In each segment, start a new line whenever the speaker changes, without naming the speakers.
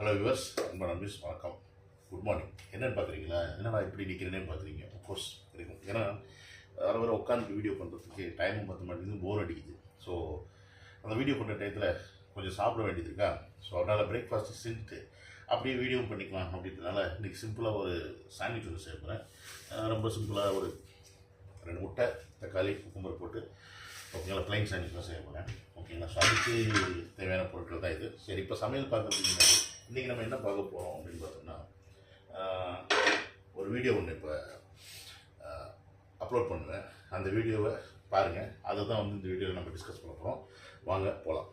Hello viewers அன்பா நம்பிஸ் வணக்கம். Good morning என்னென்னு பார்க்குறீங்களா? என்னடா இப்படி நிற்கிறேனே பார்க்குறீங்க? கோர்ஸ் இருக்கும். ஏன்னா வர வர உட்காந்து வீடியோ பண்ணுறதுக்கு டைமும் பத்த மாட்டேங்குது போர் அடிக்குது. ஸோ அந்த வீடியோ பண்ணுற டயத்தில் கொஞ்சம் சாப்பிட வேண்டியது இருக்கா? ஸோ அதனால் பிரேக்ஃபாஸ்ட்டு செஞ்சுட்டு அப்படியே வீடியோ பண்ணிக்கலாம் அப்படின்றதுனால இன்றைக்கி சிம்பிளாக ஒரு சாண்ட்விச் ஒன்று சேர்க்குறேன் ரொம்ப சிம்பிளாக ஒரு ரெண்டு முட்டை தக்காளி குக்கும்பர் போட்டு ஓகேங்களா பிளைன் சாண்ட்விச் தான் செய்ய போகிறேன் ஓகேங்களா ஸோ அதுக்கு தேவையான பொருட்கள் தான் இது. சரி இப்போ சமையல் பார்க்குறதுக்கு முன்னாடி இன்றைக்கி நம்ம என்ன பார்க்க போகிறோம் அப்படின்னு பார்த்தோம்னா ஒரு வீடியோ ஒன்று இப்போ அப்லோட் பண்ணுவேன். அந்த வீடியோவை பாருங்கள் அதை தான் வந்து இந்த வீடியோவில் நம்ம டிஸ்கஸ் பண்ண போகிறோம் வாங்க போகலாம்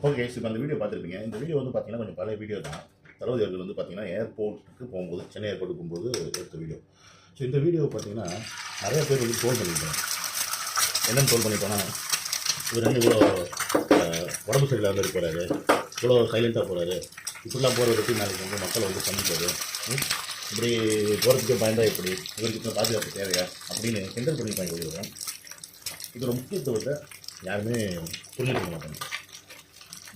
ஓகே இப்போ அந்த வீடியோ பார்த்துருப்பீங்க. இந்த வீடியோ வந்து பார்த்தீங்கன்னா கொஞ்சம் பழைய வீடியோ தான். தளபதி அவர்கள் வந்து பார்த்தீங்கன்னா ஏர்போர்ட்டுக்கு போகும்போது சென்னை ஏர்போர்ட்டுக்கு போகும்போது எடுத்த வீடியோ ஸோ இந்த வீடியோ பார்த்தீங்கன்னா நிறைய பேர் வந்து ட்ரோல் பண்ணியிருக்காங்க என்னென்னு ட்ரோல் பண்ணிட்டோன்னா இவர் வந்து இவ்வளோ உடம்பு சரியில்லாமல் இருக்கிறாரு இவ்வளோ சைலண்ட்டாக போகிறாரு இப்படிலாம் போகிறத பற்றி நாளைக்கு வந்து மக்களை வந்து சந்திப்பாரு ம்? இப்படி போகிறதுக்கே பயந்தா எப்படி? இவருக்கு பாதுகாப்பு தேவையா? அப்படின்னு கிண்டல் பண்ணி இவங்க இதோட முக்கியத்துவத்தை யாருமே புரிஞ்சுக்க மாட்டாங்க.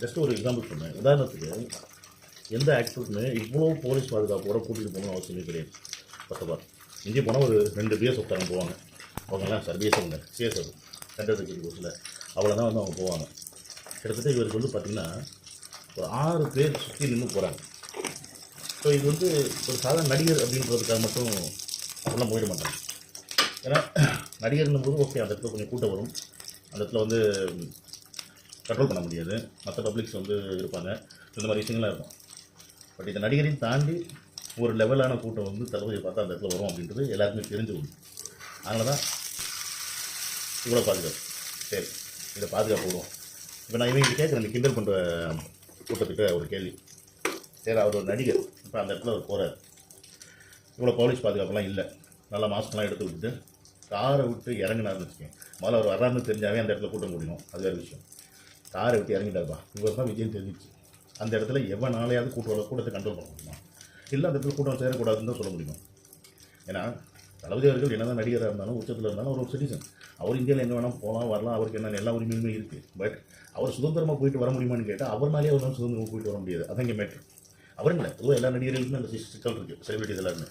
ஜஸ்ட் ஒரு எக்ஸாம்பிள் சொன்னேன். உதாரணத்துக்கு எந்த ஆக்டருக்குமே இவ்வளோ போலீஸ் பாதுகாப்போட கூட்டிகிட்டு போகணும்னு அவசியமே கிடையாது. ஃபர்ஸ்ட் ஆஃப் ஆல் இங்கே போனால் ஒரு ரெண்டு பிஎஸ் உட்காரங்க போவாங்க. அவங்கெல்லாம் சார் பிஎஸ் அவங்க சிஎஸ்எஃப் சென்ட்ரல் செக்யூரிட்டி கோர்ஸில் அவ்வளோதான் வந்து அவங்க போவாங்க. கிட்டத்தட்ட இவருக்கு வந்து பார்த்திங்கன்னா ஒரு ஆறு பேர் சுற்றி நின்று போகிறாங்க ஸோ இது வந்து ஒரு சாதாரண நடிகர் அப்படின்றதுக்காக மட்டும் அப்படிலாம் போயிட மாட்டாங்க. ஏன்னா நடிகர்னும் போது ஓகே அந்த இடத்துல கொஞ்சம் கூட்டம் வரும். அந்த இடத்துல வந்து கண்ட்ரோல் பண்ண முடியாது. மற்ற பப்ளிக்ஸ் வந்து இருப்பாங்க. இந்த மாதிரி விஷயங்கள்லாம் இருக்கும். பட் இந்த நடிகரையும் தாண்டி ஒரு லெவலான கூட்டம் வந்து தளபதியை பார்த்தா அந்த இடத்துல வரும் அப்படின்றது எல்லாருக்குமே தெரிஞ்சு ஒன்று அதனால தான் இவ்வளோ பாதுகாப்பு. சரி இதை பாதுகாப்பு விடுவோம். இப்போ நான் இவங்க கேட்குறேன் கிண்டல் பண்ணுற கூட்டத்துக்கு ஒரு கேள்வி. சரி அவர் ஒரு நடிகர். இப்போ அந்த இடத்துல அவர் போகிறார் இவ்வளோ போலீஸ் பாதுகாப்புலாம் இல்லை. நல்லா மாஸ்க்லாம் எடுத்து விட்டுட்டு காரை விட்டு இறங்கினார்னு வச்சுக்கோங்க. முதல்ல அவர் வர்றாருன்னு தெரிஞ்சாவே அந்த இடத்துல கூட்டம் முடியும் அது வேறு விஷயம். காரை விட்டு இறங்கிட்டாருப்பா. இவர் தான் விஜயம் தெரிஞ்சிச்சு. அந்த இடத்துல எவனாலையாவது கூட்டம் கூட்டத்தை கண்ட்ரோல் பண்ண முடியுமா? இல்லை அந்த இடத்துல கூட்டம் சேரக்கூடாதுன்னு தான் சொல்ல முடியும்? ஏன்னா தளபதி அவர்கள் என்னதான் நடிகராக இருந்தாலும் உச்சத்தில் இருந்தாலும் அவர் ஒரு சிட்டிசன் அவர் இந்தியாவில் எங்கே வேணால் போகலாம் வரலாம் அவருக்கு என்ன எல்லா உரிமையுமே இருக்குது பட் அவர் சுதந்திரமாக போயிட்டு வர முடியுமான்னு கேட்டால் அவர்னாலே அவர் தான் சுதந்திரமாக போயிட்டு வர முடியாது. அதான் இங்கே மேட்ரு அவர் பொதுவாக எல்லா நடிகர்களுக்குமே அந்த சிக்கல் இருக்குது செலிபிரிட்டிஸ் எல்லாருமே.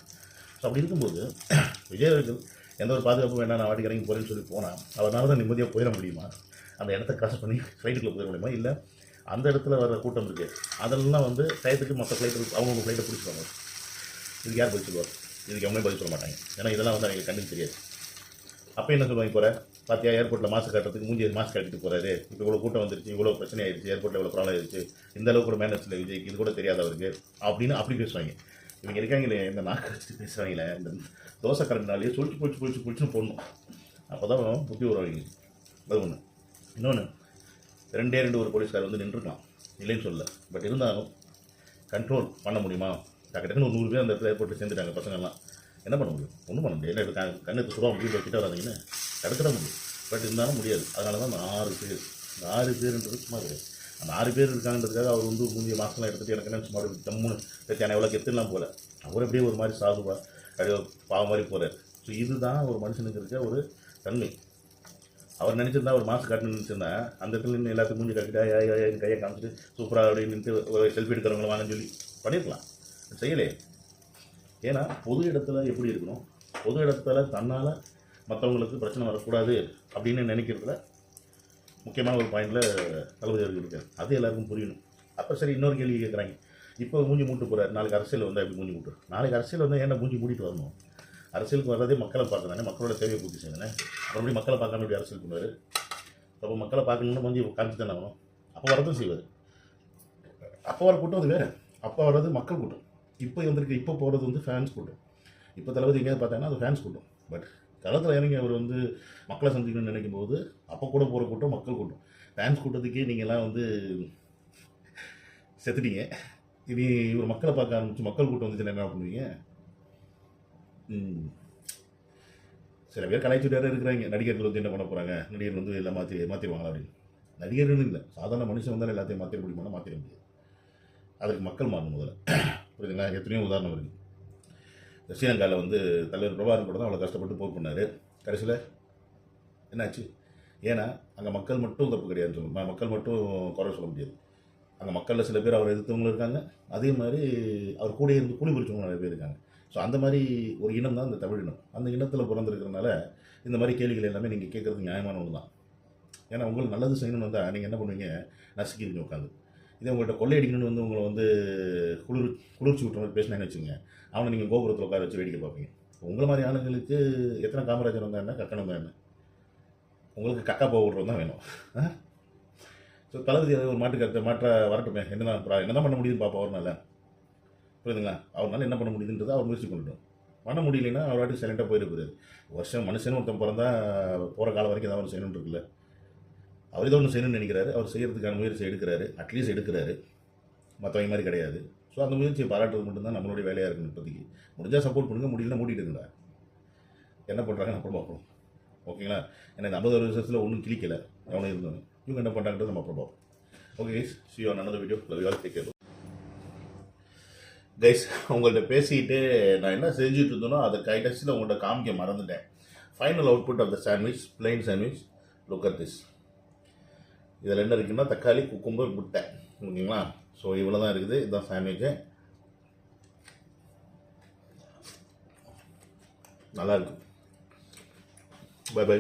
ஸோ அப்படி இருக்கும்போது விஜய் அவர்கள் எந்த ஒரு பாதுகாப்பும் வேண்டாம் நான் வாட்டி இறங்கி போகிறேன்னு சொல்லி போனால் அவரால் தான் நிம்மதியாக போயிட முடியுமா? அந்த இடத்த கிராஸ் பண்ணி ஃப்ளைட்டுக்குள்ளே போயிட முடியுமா? இல்லை அந்த இடத்துல வர கூட்டம் இருக்குது அதெல்லாம் வந்து டயத்துக்கு மற்ற ஃப்ளைட்டு அவங்கவுங்க ஃப்ளைட்டை பிடிச்சிருவாங்க இதுக்கு யார் பதில் சொல்லுவார் இதுக்கு எவனே பதில் சொல்ல மாட்டாங்க. ஏன்னா இதெல்லாம் வந்து எனக்கு கண்ணுக்கு தெரியாது. அப்போ என்ன சொல்லுவாங்க போகிற பார்த்தியா ஏர்போர்ட்டில் மாஸ்க் காட்டுறதுக்கு மூஞ்சி மாஸ்க் கட்டிட்டு போகிறாரு இப்போ இவ்வளோ கூட்டம் வந்துருச்சு இவ்வளோ பிரச்சனை ஆயிடுச்சு ஏர்போர்ட்டில் இவ்வளோ ப்ராப்ளம் ஆயிடுச்சு இந்த அளவுக்கு கூட மேனேஜ் இல்லை விஜய்க்கு இது கூட தெரியாத அவருக்கு அப்படின்னு அப்படி பேசுவாங்க. இவங்க இருக்காங்களே இந்த நாக்கு வச்சு பேசுகிறாங்களே இந்த தோசை கரண்டினாலேயே சுழிச்சு போச்சு போச்சு பிடிச்சின்னு போடணும். அப்போ தான் புத்தி வருவாங்க. அது ஒன்று இன்னொன்று ரெண்டே ரெண்டு ஒரு போலீஸ்கார் வந்து நின்றுருக்கான் இல்லைன்னு சொல்லல. பட் இருந்தாலும் கண்ட்ரோல் பண்ண முடியுமா? டக்கு டக்குன்னு ஒரு நூறு பேர் அந்த இடத்துல ஏற்பட்டு சேர்ந்துட்டாங்க பசங்கள்லாம். என்ன பண்ண முடியும்? ஒன்றும் பண்ண முடியாது. இல்லை கண்ணுக்கு சுடாம வீட்டில் கிட்ட வராதிங்கன்னு தடுத்துட முடியும். பட் இருந்தாலும் முடியாது. அதனால தான் அந்த ஆறு பேர். அந்த ஆறு பேருன்றது சும்மா கிடையாது. அந்த ஆறு பேர் இருக்காங்கன்றதுக்காக அவர் வந்து மூணு மாதம்லாம் எடுத்துகிட்டு எனக்கு என்ன சும்மா ஜம்முன்னு பிரச்சனை எவ்வளோ கெத்துலாம் போகல அவர் அப்படியே ஒரு மாதிரி சாதுவா அப்படியே பாவம் மாதிரி போகிறார் ஸோ இதுதான் ஒரு மனுஷனுக்கு இருக்க ஒரு தன்மை. அவர் நினச்சிருந்தா ஒரு மாஸ்க் காட்டணும்னு நினச்சிருந்தா அந்த இடத்துல நின்று எல்லாத்துக்கும் மூஞ்சி கட்டிட்டா என் கையை காமிச்சிட்டு சூப்பராக அப்படி நின்று ஒரு செல்ஃபி எடுக்கிறவங்கள வாங்கன்னு சொல்லி பண்ணியிருக்கலாம் செய்யலையே. ஏன்னா பொது இடத்துல எப்படி இருக்கணும்? பொது இடத்துல தன்னால் மற்றவங்களுக்கு பிரச்சனை வரக்கூடாது அப்படின்னு நினைக்கிறதுல முக்கியமான ஒரு பாயிண்டில் தளபதி அவர்கள் இருக்கார். அது எல்லாருக்கும் புரியணும். அப்போ சரி இன்னொரு கேள்வி கேட்குறாங்க இப்போ மூஞ்சி மூட்டு போகிறார் நாளைக்கு அரசியல் வந்தால் எப்படி மூஞ்சி மூட்டு நாளைக்கு அரசியல் வந்தால் ஏன்னா மூஞ்சி மூடிட்டு வரணும்? அரசியலுக்கு வர்றதே மக்களை பார்க்கறானே மக்களோட சேவையை பூர்த்தி செய்யணும். அப்புறம் மக்களை பார்க்காம வேண்டிய அரசியல் பண்ணுவார்? அப்போ மக்களை பார்க்கணும்னு வந்து காமிச்சு தானே ஆகணும். அப்போ வரதும் செய்வார். அப்போ வர கூட்டம் அது வேறு. அப்போ வர்றது மக்கள் கூட்டம். இப்போ வந்திருக்கு இப்போ போகிறது வந்து ஃபேன்ஸ் கூட்டம். இப்போ தளபதி எங்கேயாவது பார்த்தாங்கன்னா அது ஃபேன்ஸ் கூட்டம். பட் களத்தில் இறங்கி அவர் வந்து மக்களை சந்திக்கணும்னு நினைக்கும் போது அப்போ கூட போகிற கூட்டம் மக்கள் கூட்டம். ஃபேன்ஸ் கூட்டத்துக்கே நீங்கள்லாம் வந்து செத்துட்டீங்க. இனி இவர் மக்களை பார்க்க ஆரம்பிச்சு மக்கள் கூட்டம் வந்துச்சுன்னா என்ன பண்ணுவீங்க? சில பேர் கலாய்ச்சிட்டு இருக்கிறாங்க. நடிகர்கள் வந்து என்ன பண்ண போகிறாங்க நடிகர்கள் வந்து எல்லாம் மாற்றி மாற்றிடுவாங்களா அப்படின்னு. நடிகர்கள் இல்லை. சாதாரண மனுஷன் வந்தாலும் எல்லாத்தையும் மாற்றிட முடியுமா மாற்றிட முடியாது. அதுக்கு மக்கள் மாறணும் முதல்ல. புரியுதுங்களா? எத்தனையோ உதாரணம் இருக்குது இந்த ஸ்ரீலங்காவில் வந்து தலைவர் பிரபாகரன் கூட தான் அவ்வளோ கஷ்டப்பட்டு போர் பண்ணார். கடைசியில் என்னாச்சு? ஏன்னா அங்கே மக்கள் மட்டும் தப்பு கிடையாதுன்னு சொல்லணும் மக்கள் மட்டும் குறை சொல்ல முடியாது. அங்கே மக்களில் சில பேர் அவர் எதிர்த்தவங்களும் இருக்காங்க. அதே மாதிரி அவர் கூட இருந்து கூலி பிடிச்சவங்க நிறைய பேர் இருக்காங்க. ஸோ அந்த மாதிரி ஒரு இனம் தான் இந்த தமிழ் இனம். அந்த இனத்தில் பிறந்திருக்கிறதுனால இந்த மாதிரி கேள்விகள் எல்லாமே நீங்கள் கேட்குறது நியாயமான ஒன்று தான் ஏன்னா உங்களுக்கு நல்லது செய்யணும்னு வந்தால் நீங்கள் என்ன பண்ணுவீங்க? நசுக்கிடுங்க உட்காந்து இதே உங்கள்கிட்ட கொள்ளையடிக்கணும்னு வந்து உங்களை வந்து குளிர் குளிர்ச்சி விட்டுற மாதிரி பேசினேன்னு வச்சுங்க அவனை நீங்கள் கோபுரத்தில் உட்கார வச்சு வேடிக்கை பார்ப்பீங்க. உங்களை மாதிரி ஆளுங்களுக்கு எத்தனை காமராஜர் வந்தா என்ன கக்கணம் தான் என்ன? உங்களுக்கு கக்கா போக விட்றது தான் வேணும். ஸோ தளபதி ஒரு மாட்டு கருத்தை மாற்ற வரட்டுமே. என்ன என்ன தான் பண்ண முடியுதுன்னு பார்ப்போம் அவர்னால? புரியுதுங்களா? அவர்னால என்ன பண்ண முடியுதுன்றதை அவர் முயற்சி பண்ணட்டும். பண்ண முடியலன்னா அவர் வாட்டி சைலண்டாக போயிருப்பாரு வருஷம் மனுஷன் ஒருத்தன் பிறந்தா போகிற காலம் வரைக்கும் ஏதாவது ஒன்று செய்யணும்னு இருக்குல்ல. அவர் ஏதோ ஒன்று செய்யணும்னு நினைக்கிறாரு. அவர் செய்கிறதுக்கான முயற்சி எடுக்கிறாரு. அட்லீஸ்ட் எடுக்கிறாரு. மற்றவங்க மாதிரி கிடையாது. ஸோ அந்த முயற்சியை பாராட்டுறது மட்டும்தான் நம்மளுடைய வேலையாக இருக்கணும் இப்போதைக்கு. முடிஞ்சால் சப்போர்ட் பண்ணுங்க. முடியலன்னா மூடிட்டுங்களா என்ன பண்ணுறாங்கன்னு அப்புறம் பார்ப்போம். ஓகேங்களா? ஏன்னா இந்த ஐம்பது வருஷத்தில் ஒன்றும் கிளிக்கலை எவனும் இருந்தோம் இவங்க என்ன பண்ணுறாங்கன்றது நம்ம அப்புறம் பார்ப்போம். Okay see on another video love you all take care guys உங்கள்கிட்ட பேசிக்கிட்டு நான் என்ன செஞ்சுட்டு இருந்தேனோ அதை கைடஸில் உங்கள்கிட்ட காமிக்க மறந்துட்டேன். Final output of the sandwich plain sandwich look at this இதில் என்ன இருக்குன்னா தக்காளி குக்கும்பர் முட்டை. ஓகேங்களா? ஸோ இவ்வளோ தான் இருக்குது. இதுதான் சாண்ட்விச்சு நல்லாயிருக்கு பை பை